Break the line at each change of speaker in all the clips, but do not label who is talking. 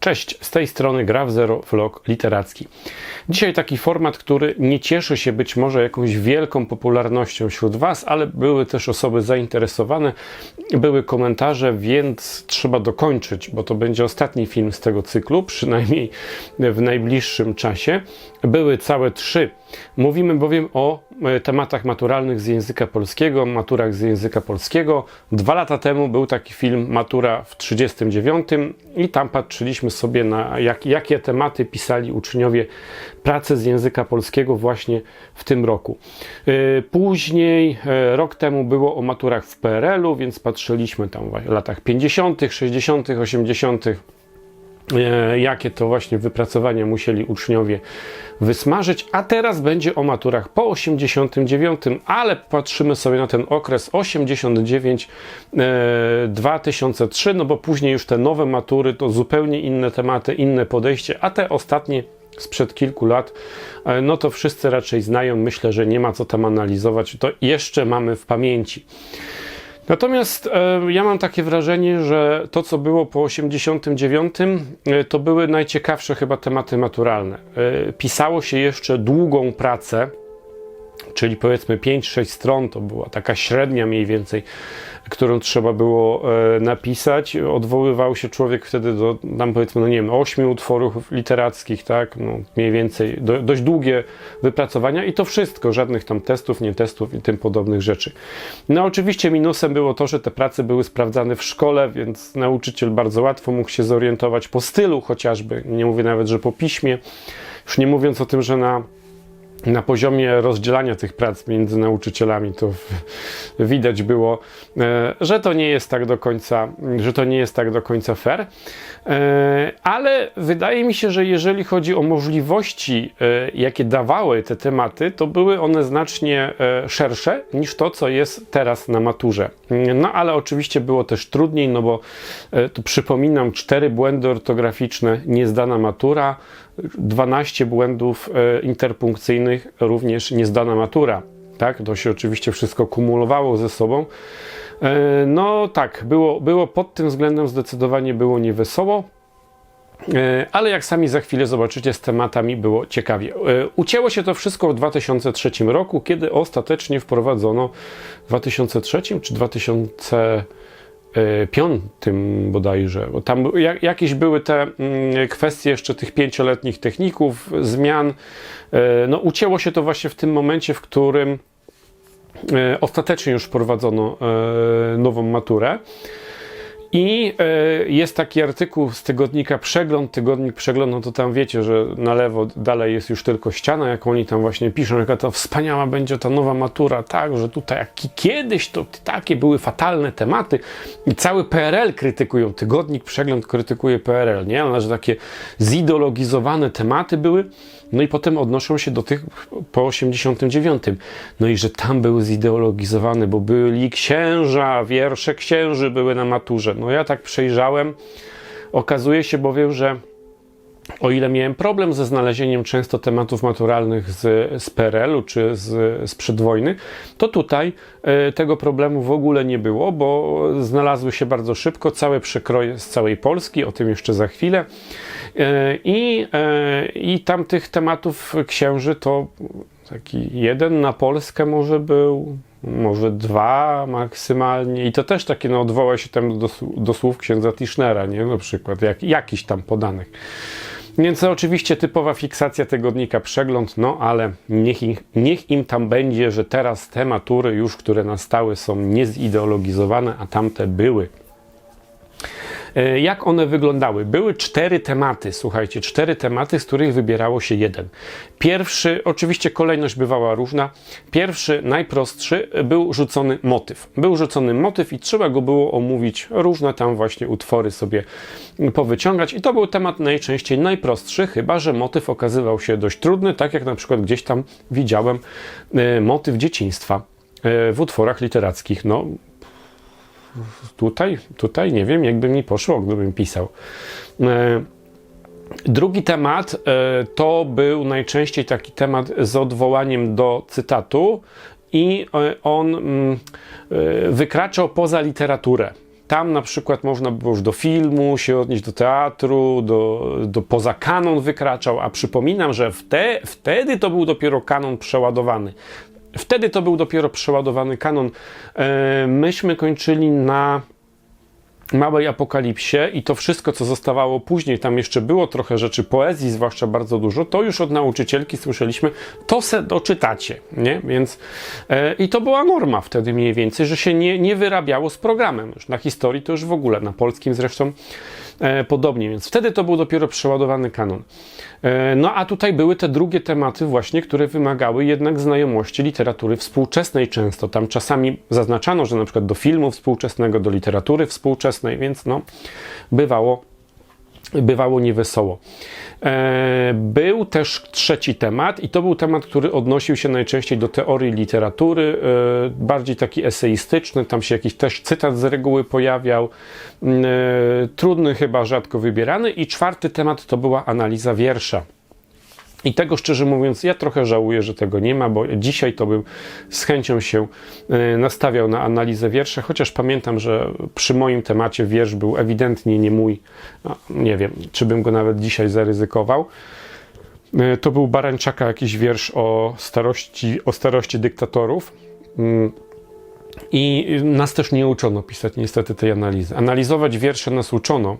Cześć, z tej strony Graf Zero Vlog Literacki. Dzisiaj taki format, który nie cieszy się być może jakąś wielką popularnością wśród Was, ale były też osoby zainteresowane, były komentarze, więc trzeba dokończyć, bo to będzie ostatni film z tego cyklu, przynajmniej w najbliższym czasie. Były całe trzy. Mówimy bowiem o tematach maturalnych z języka polskiego, maturach z języka polskiego. Dwa lata temu był taki film Matura w 39 i tam patrzyliśmy sobie na jak, jakie tematy pisali uczniowie pracy z języka polskiego właśnie w tym roku. E, Później, e, rok temu było o maturach w PRL-u, więc patrzyliśmy tam w latach 50., 60., 80., e, jakie to właśnie wypracowania musieli uczniowie wysmażyć, a teraz będzie o maturach po 89, ale patrzymy sobie na ten okres 89 e, 2003, no bo później już te nowe matury to zupełnie inne tematy, inne podejście, a te ostatnie sprzed kilku lat, e, no to wszyscy raczej znają, myślę, że nie ma co tam analizować, to jeszcze mamy w pamięci. Natomiast e, ja mam takie wrażenie, że to, co było po 89, e, to były najciekawsze chyba tematy maturalne. E, pisało się jeszcze długą pracę, czyli powiedzmy 5-6 stron, to była taka średnia mniej więcej, którą trzeba było e, napisać. Odwoływał się człowiek wtedy do, tam powiedzmy, no nie wiem, 8 utworów literackich, tak, no mniej więcej, do, dość długie wypracowania i to wszystko, żadnych tam testów, nie testów i tym podobnych rzeczy. No oczywiście minusem było to, że te prace były sprawdzane w szkole, więc nauczyciel bardzo łatwo mógł się zorientować po stylu chociażby, nie mówię nawet, że po piśmie, już nie mówiąc o tym, że na na poziomie rozdzielania tych prac między nauczycielami to widać było, e, że to nie jest tak do końca, że to nie jest tak do końca fair. E, ale wydaje mi się, że jeżeli chodzi o możliwości, e, jakie dawały te tematy, to były one znacznie szersze niż to, co jest teraz na maturze. No ale oczywiście było też trudniej, no bo tu przypominam, cztery błędy ortograficzne, niezdana matura, 12 błędów interpunkcyjnych, również niezdana matura. Tak, to się oczywiście wszystko kumulowało ze sobą. No tak, było, było pod tym względem zdecydowanie było niewesoło. Ale jak sami za chwilę zobaczycie, z tematami było ciekawie. Ucięło się to wszystko w 2003 roku, kiedy ostatecznie wprowadzono w 2003 czy 2000 piątym bodajże, bo tam jakieś były te mm, kwestie jeszcze tych pięcioletnich techników, zmian. No, ucięło się to właśnie w tym momencie, w którym ostatecznie już wprowadzono nową maturę. I jest taki artykuł z tygodnika Przegląd. Tygodnik Przegląd, no to tam wiecie, że na lewo dalej jest już tylko ściana, jak oni tam właśnie piszą, jaka to wspaniała będzie ta nowa matura, tak, że tutaj jak kiedyś to takie były fatalne tematy i cały PRL krytykują. Tygodnik Przegląd krytykuje PRL, nie? Ale że takie zideologizowane tematy były. No i potem odnoszą się do tych po 89. No i że tam były zideologizowane, bo byli księża, wiersze księży były na maturze. No ja tak przejrzałem. Okazuje się bowiem, że o ile miałem problem ze znalezieniem często tematów maturalnych z, z PRL-u czy z, z przedwojny, to tutaj e, tego problemu w ogóle nie było, bo znalazły się bardzo szybko całe przekroje z całej Polski, o tym jeszcze za chwilę. E, I, e, I tam tych tematów księży to taki jeden na Polskę może był, może dwa maksymalnie. I to też takie, no odwoła się tam do, do słów księdza Tischnera, nie? Na przykład, jak, jakiś tam podanych. Więc oczywiście typowa fiksacja tygodnika przegląd, no ale niech, niech im tam będzie, że teraz te matury już, które nastały są niezideologizowane, a tamte były. Jak one wyglądały? Były cztery tematy, słuchajcie, cztery tematy, z których wybierało się jeden. Pierwszy, oczywiście kolejność bywała różna. Pierwszy, najprostszy, był rzucony motyw. Był rzucony motyw i trzeba go było omówić, różne tam właśnie utwory sobie powyciągać. I to był temat najczęściej najprostszy, chyba że motyw okazywał się dość trudny, tak jak na przykład gdzieś tam widziałem motyw dzieciństwa w utworach literackich. No, tutaj, tutaj nie wiem, jakby mi poszło, gdybym pisał. Drugi temat to był najczęściej taki temat z odwołaniem do cytatu i on wykraczał poza literaturę. tam na przykład można było już do filmu się odnieść, do teatru, do, do poza kanon wykraczał, a przypominam, że wte, wtedy to był dopiero kanon przeładowany. Wtedy to był dopiero przeładowany kanon. E, myśmy kończyli na Małej Apokalipsie i to wszystko, co zostawało później, tam jeszcze było trochę rzeczy poezji, zwłaszcza bardzo dużo, to już od nauczycielki słyszeliśmy, to se doczytacie, nie? Więc e, i to była norma wtedy mniej więcej, że się nie, nie wyrabiało z programem już. Na historii to już w ogóle, na polskim zresztą podobnie, więc wtedy to był dopiero przeładowany kanon. E, no a tutaj były te drugie tematy właśnie, które wymagały jednak znajomości literatury współczesnej często. Tam czasami zaznaczano, że na przykład do filmu współczesnego, do literatury współczesnej, więc no bywało bywało niewesoło. E, Był też trzeci temat, i to był temat, który odnosił się najczęściej do teorii literatury, e, bardziej taki eseistyczny. Tam się jakiś też cytat z reguły pojawiał. Mm, e, Trudny, chyba rzadko wybierany. I czwarty temat to była analiza wiersza. I tego szczerze mówiąc, ja trochę żałuję, że tego nie ma, bo dzisiaj to bym z chęcią się e, nastawiał na analizę wiersza, chociaż pamiętam, że przy moim temacie wiersz był ewidentnie nie mój. Nie wiem, czy bym go nawet dzisiaj zaryzykował. E, To był Barańczaka jakiś wiersz o starości, o starości dyktatorów. Mm. I nas też nie uczono pisać niestety tej analizy. Analizować wiersze nas uczono,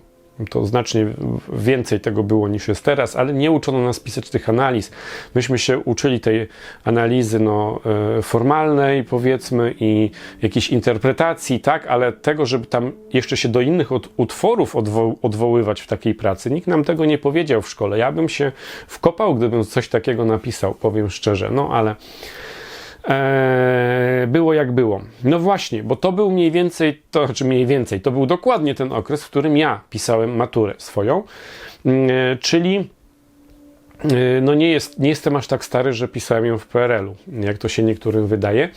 to znacznie więcej tego było niż jest teraz, ale nie uczono nas pisać tych analiz. Myśmy się uczyli tej analizy no, e, formalnej, powiedzmy, i jakiejś interpretacji, tak, ale tego, żeby tam jeszcze się do innych od, utworów odwo odwoływać w takiej pracy, nikt nam tego nie powiedział w szkole. Ja bym się wkopał, gdybym coś takiego napisał, powiem szczerze, no ale. Eee, było jak było. No właśnie, bo to był mniej więcej, to znaczy mniej więcej, to był dokładnie ten okres, w którym ja pisałem maturę swoją, Eee, czyli Yy, no nie, jest, nie jestem aż tak stary, że pisałem ją w PRL-u, jak to się niektórym wydaje,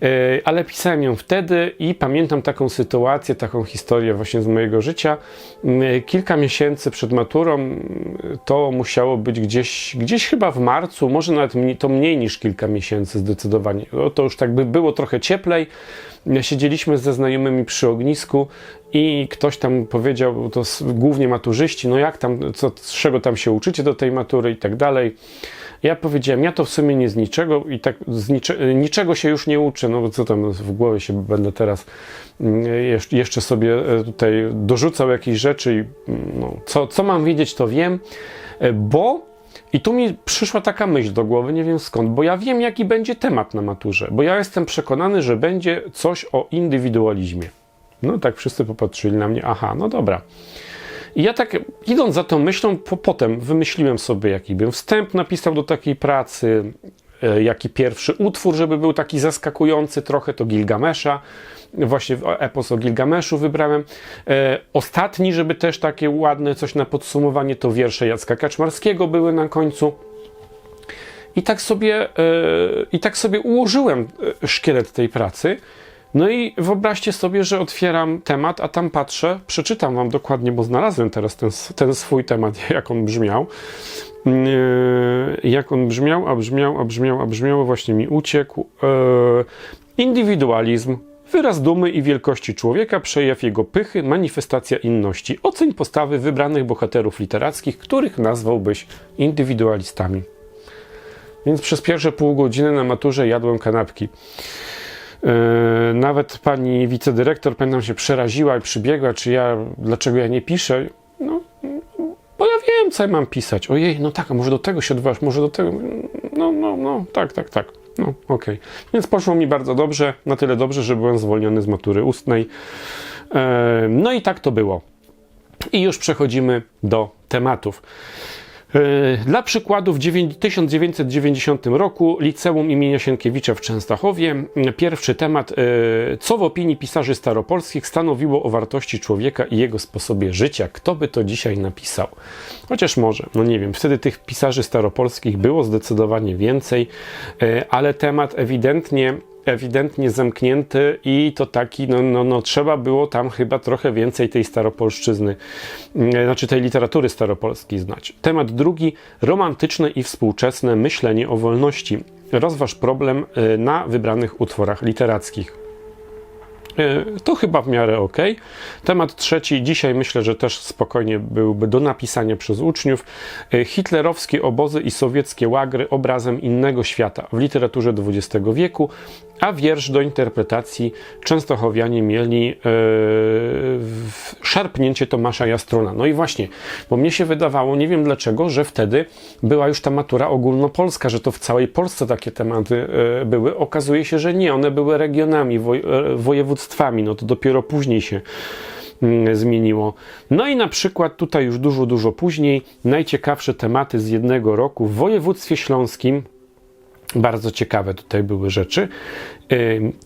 Yy, ale pisałem ją wtedy i pamiętam taką sytuację, taką historię właśnie z mojego życia. Yy, Kilka miesięcy przed maturą, to musiało być gdzieś, gdzieś chyba w marcu, może nawet to mniej niż kilka miesięcy zdecydowanie. No, to już tak by było trochę cieplej. Siedzieliśmy ze znajomymi przy ognisku i ktoś tam powiedział, to głównie maturzyści, no jak tam, co, z czego tam się uczycie do tej matury i tak dalej. Ja powiedziałem, ja to w sumie nie z niczego i tak z nicze, niczego się już nie uczę, no bo co tam w głowie się będę teraz mm, jesz- jeszcze sobie e, tutaj dorzucał jakieś rzeczy i mm, no, co, co mam wiedzieć, to wiem, e, bo i tu mi przyszła taka myśl do głowy, nie wiem skąd, bo ja wiem, jaki będzie temat na maturze, bo ja jestem przekonany, że będzie coś o indywidualizmie. No tak wszyscy popatrzyli na mnie, aha, no dobra. I ja tak, idąc za tą myślą, po, potem wymyśliłem sobie, jaki bym wstęp napisał do takiej pracy, jaki pierwszy utwór, żeby był taki zaskakujący trochę, to Gilgamesza. Właśnie epos o Gilgameszu wybrałem. E, ostatni, żeby też takie ładne coś na podsumowanie, to wiersze Jacka Kaczmarskiego były na końcu. I tak sobie, e, i tak sobie ułożyłem e, szkielet tej pracy. No i wyobraźcie sobie, że otwieram temat, a tam patrzę, przeczytam wam dokładnie, bo znalazłem teraz ten, ten swój temat, jak on brzmiał. Yy, jak on brzmiał, a brzmiał, a brzmiał, a brzmiał, właśnie mi uciekł. Yy, indywidualizm, wyraz dumy i wielkości człowieka, przejaw jego pychy, manifestacja inności. Oceń postawy wybranych bohaterów literackich, których nazwałbyś indywidualistami. Więc przez pierwsze pół godziny na maturze jadłem kanapki. Yy, Nawet pani wicedyrektor, pamiętam, się przeraziła i przybiegła, czy ja, dlaczego ja nie piszę. No, bo ja wiem, co ja mam pisać. Ojej, no tak, a może do tego się odwołasz, może do tego. No, no, no, tak, tak, tak. No, okej. Więc poszło mi bardzo dobrze, na tyle dobrze, że byłem zwolniony z matury ustnej. Yy, No i tak to było. I już przechodzimy do tematów. Yy, Dla przykładu, w dziewię- 1990 roku Liceum imienia Sienkiewicza w Częstochowie pierwszy temat, yy, co w opinii pisarzy staropolskich stanowiło o wartości człowieka i jego sposobie życia. Kto by to dzisiaj napisał? Chociaż może, no nie wiem, wtedy tych pisarzy staropolskich było zdecydowanie więcej, yy, ale temat ewidentnie ewidentnie zamknięty i to taki, no, no, no trzeba było tam chyba trochę więcej tej staropolszczyzny, mm, znaczy tej literatury staropolskiej znać. Temat drugi, romantyczne i współczesne myślenie o wolności. Rozważ problem y, na wybranych utworach literackich. E, To chyba w miarę ok. Temat trzeci, dzisiaj myślę, że też spokojnie byłby do napisania przez uczniów. E, Hitlerowskie obozy i sowieckie łagry obrazem innego świata w literaturze XX wieku, a wiersz do interpretacji Częstochowianie mieli w- szarpnięcie Tomasza Jastruna. No i właśnie, bo mnie się wydawało, nie wiem dlaczego, że wtedy była już ta matura ogólnopolska, że to w całej Polsce takie tematy e, były. Okazuje się, że nie, one były regionami, woj, e, województwami, no to dopiero później się mm, zmieniło. No i na przykład tutaj już dużo, dużo później najciekawsze tematy z jednego roku w województwie śląskim, bardzo ciekawe tutaj były rzeczy.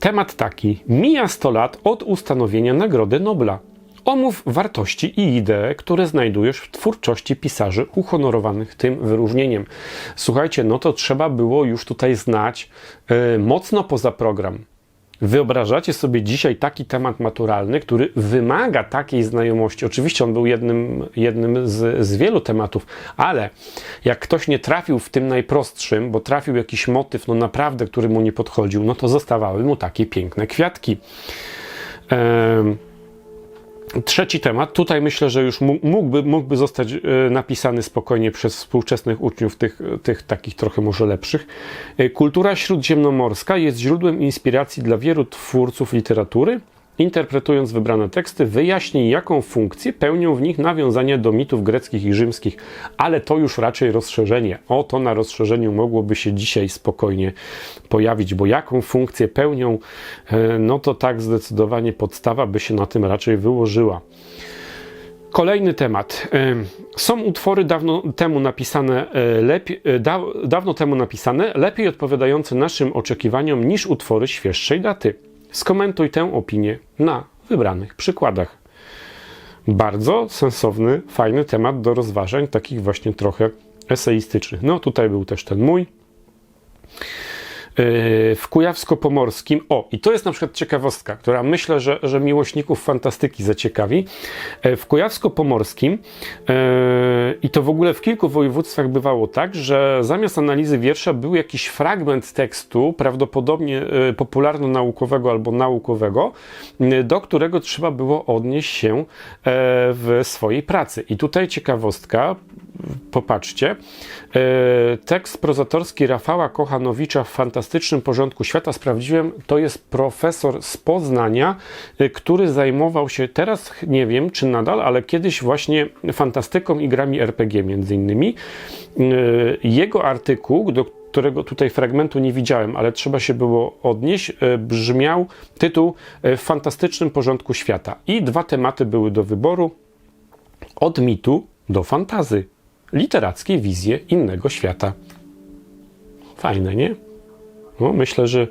Temat taki: mija 100 lat od ustanowienia Nagrody Nobla. Omów wartości i idee, które znajdujesz w twórczości pisarzy uhonorowanych tym wyróżnieniem. Słuchajcie, no to trzeba było już tutaj znać y, mocno poza program. Wyobrażacie sobie dzisiaj taki temat maturalny, który wymaga takiej znajomości. Oczywiście on był jednym, jednym z, z wielu tematów, ale jak ktoś nie trafił w tym najprostszym, bo trafił jakiś motyw, no naprawdę, który mu nie podchodził, no to zostawały mu takie piękne kwiatki. Trzeci temat, tutaj myślę, że już mó- mógłby, mógłby zostać e, napisany spokojnie przez współczesnych uczniów, tych, tych takich trochę może lepszych. E, Kultura śródziemnomorska jest źródłem inspiracji dla wielu twórców literatury. Interpretując wybrane teksty, wyjaśnij, jaką funkcję pełnią w nich nawiązania do mitów greckich i rzymskich, ale to już raczej rozszerzenie. O, to na rozszerzeniu mogłoby się dzisiaj spokojnie pojawić, bo jaką funkcję pełnią, e, no to tak zdecydowanie podstawa by się na tym raczej wyłożyła. Kolejny temat. Ym, Są utwory dawno temu napisane e, lepiej, e, da, dawno temu napisane, lepiej odpowiadające naszym oczekiwaniom niż utwory świeższej daty. Skomentuj tę opinię na wybranych przykładach. Bardzo sensowny, fajny temat do rozważań, takich właśnie trochę eseistycznych. No tutaj był też ten mój. Yy, w Kujawsko-Pomorskim. O, i to jest na przykład ciekawostka, która myślę, że, że miłośników fantastyki zaciekawi. Yy, W Kujawsko-Pomorskim yy, i to w ogóle w kilku województwach bywało tak, że zamiast analizy wiersza był jakiś fragment tekstu, prawdopodobnie yy, popularno-naukowego albo naukowego, do którego trzeba było odnieść się yy, w swojej pracy. I tutaj ciekawostka, popatrzcie. E, Tekst prozatorski Rafała Kochanowicza w fantastycznym porządku świata sprawdziłem. To jest profesor z Poznania, e, który zajmował się teraz, nie wiem czy nadal, ale kiedyś właśnie fantastyką i grami RPG między innymi. E, Jego artykuł, do którego tutaj fragmentu nie widziałem, ale trzeba się było odnieść, e, brzmiał tytuł W fantastycznym porządku świata. I dwa tematy były do wyboru. Od mitu do fantazy. Literackie wizje innego świata. Fajne, nie? No, myślę, że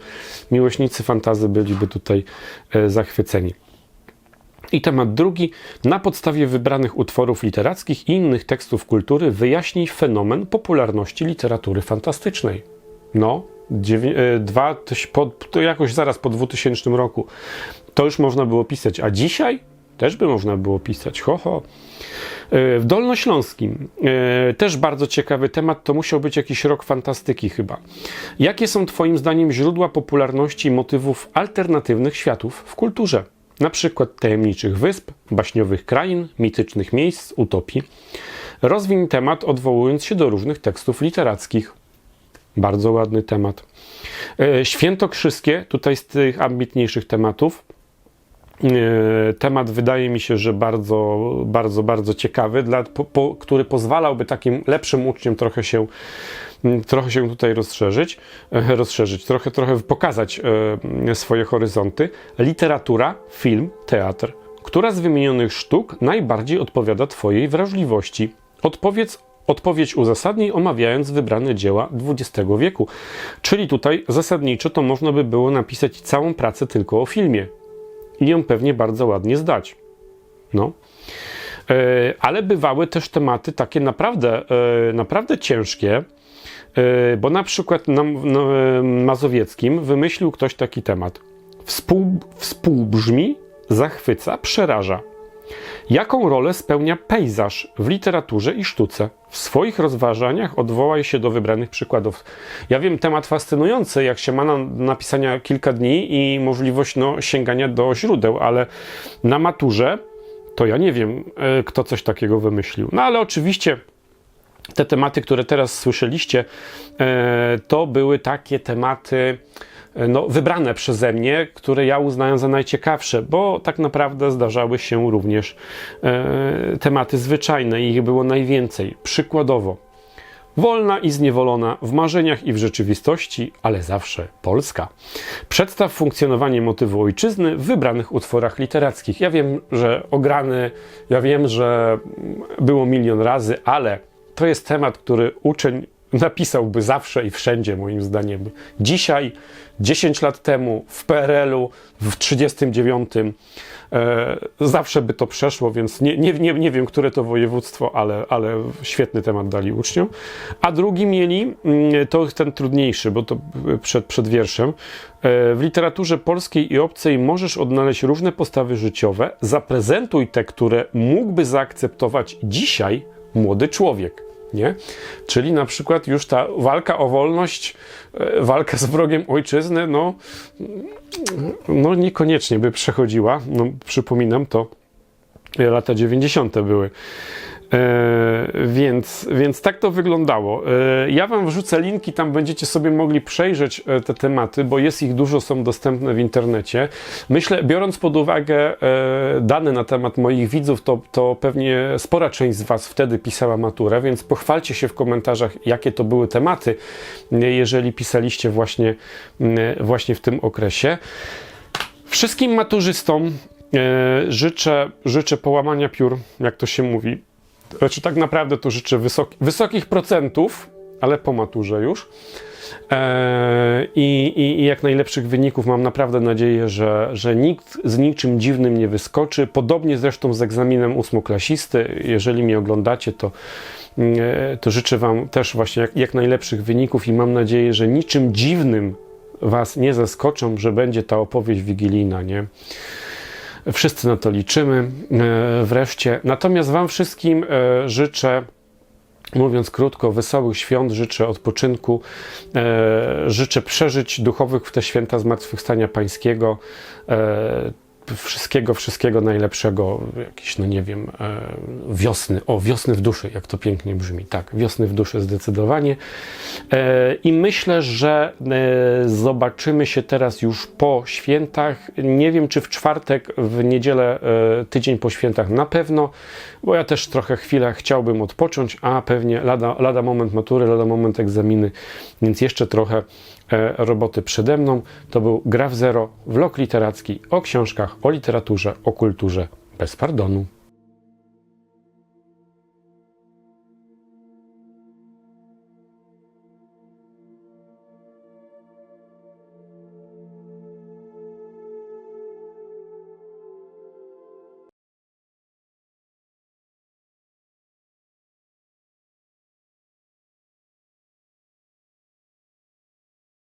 miłośnicy fantazy byliby tutaj e, zachwyceni. I temat drugi. Na podstawie wybranych utworów literackich i innych tekstów kultury wyjaśnij fenomen popularności literatury fantastycznej. No, e, dwa, to jakoś zaraz po 2000 roku to już można było pisać, a dzisiaj też by można było pisać. Ho, ho. E, W Dolnośląskim e, też bardzo ciekawy temat, to musiał być jakiś rok fantastyki chyba. Jakie są Twoim zdaniem źródła popularności motywów alternatywnych światów w kulturze? Na przykład tajemniczych wysp, baśniowych krain, mitycznych miejsc, utopii. Rozwiń temat odwołując się do różnych tekstów literackich. Bardzo ładny temat. E, Świętokrzyskie, tutaj z tych ambitniejszych tematów. E, Temat wydaje mi się, że bardzo, bardzo, bardzo ciekawy, dla, po, po, który pozwalałby takim lepszym uczniom trochę się, trochę się tutaj rozszerzyć, e, rozszerzyć trochę, trochę pokazać e, swoje horyzonty. Literatura, film, teatr. Która z wymienionych sztuk najbardziej odpowiada Twojej wrażliwości? Odpowiedz Odpowiedź uzasadnij, omawiając wybrane dzieła XX wieku. Czyli tutaj zasadniczo to można by było napisać całą pracę tylko o filmie i ją pewnie bardzo ładnie zdać. No. E, Ale bywały też tematy takie naprawdę, e, naprawdę ciężkie, e, bo na przykład na e, Mazowieckim wymyślił ktoś taki temat. Współ, współbrzmi, zachwyca, przeraża. Jaką rolę spełnia pejzaż w literaturze i sztuce? W swoich rozważaniach odwołaj się do wybranych przykładów. Ja wiem, temat fascynujący, jak się ma na napisania kilka dni i możliwość no, sięgania do źródeł, ale na maturze to ja nie wiem, e, kto coś takiego wymyślił. No ale oczywiście te tematy, które teraz słyszeliście, e, to były takie tematy no, wybrane przeze mnie, które ja uznałem za najciekawsze, bo tak naprawdę zdarzały się również e, tematy zwyczajne i ich było najwięcej. Przykładowo, wolna i zniewolona w marzeniach i w rzeczywistości, ale zawsze polska. Przedstaw funkcjonowanie motywu ojczyzny w wybranych utworach literackich. Ja wiem, że ograny, ja wiem, że było milion razy, ale to jest temat, który uczeń napisałby zawsze i wszędzie, moim zdaniem. Dzisiaj, 10 lat temu, w PRL-u, w 39, e, zawsze by to przeszło, więc nie, nie, nie, nie wiem, które to województwo, ale, ale świetny temat dali uczniom. A drugi mieli, mm, to ten trudniejszy, bo to przed, przed wierszem. E, w literaturze polskiej i obcej możesz odnaleźć różne postawy życiowe. Zaprezentuj te, które mógłby zaakceptować dzisiaj młody człowiek nie? Czyli na przykład już ta walka o wolność, e, walka z wrogiem ojczyzny, no, no niekoniecznie by przechodziła. No, przypominam, to lata 90. były. E, więc, więc tak to wyglądało. E, ja Wam wrzucę linki, tam będziecie sobie mogli przejrzeć e, te tematy, bo jest ich dużo, są dostępne w internecie. Myślę, biorąc pod uwagę dane na temat moich widzów, to, to pewnie spora część z Was wtedy pisała maturę, więc pochwalcie się w komentarzach, jakie to były tematy, jeżeli pisaliście właśnie, właśnie w tym okresie. Wszystkim maturzystom życzę, życzę połamania piór, jak to się mówi. Znaczy, tak naprawdę to życzę wysoki, wysokich procentów, ale po maturze już. E, i, i, jak najlepszych wyników. Mam naprawdę nadzieję, że, że nikt z niczym dziwnym nie wyskoczy. Podobnie zresztą z egzaminem ósmoklasisty. Jeżeli mnie oglądacie, to, e, to życzę Wam też właśnie jak, jak najlepszych wyników i mam nadzieję, że niczym dziwnym Was nie zaskoczą, że będzie ta opowieść wigilijna, nie? Wszyscy na to liczymy e, wreszcie. Natomiast Wam wszystkim e, życzę. Mówiąc krótko, wesołych świąt, życzę odpoczynku, e, życzę przeżyć duchowych w te święta Zmartwychwstania Pańskiego, wszystkiego, wszystkiego najlepszego, jakiś, no nie wiem, e, wiosny, o, wiosny w duszy, jak to pięknie brzmi, tak, wiosny w duszy zdecydowanie. E, I myślę, że e, zobaczymy się teraz już po świętach. Nie wiem, czy w czwartek, w niedzielę, tydzień po świętach na pewno, bo ja też trochę chwilę chciałbym odpocząć, a pewnie lada, lada moment matury, lada moment egzaminy, więc jeszcze trochę e, roboty przede mną. To był Graf Zero, vlog literacki o książkach, o literaturze, o kulturze bez pardonu.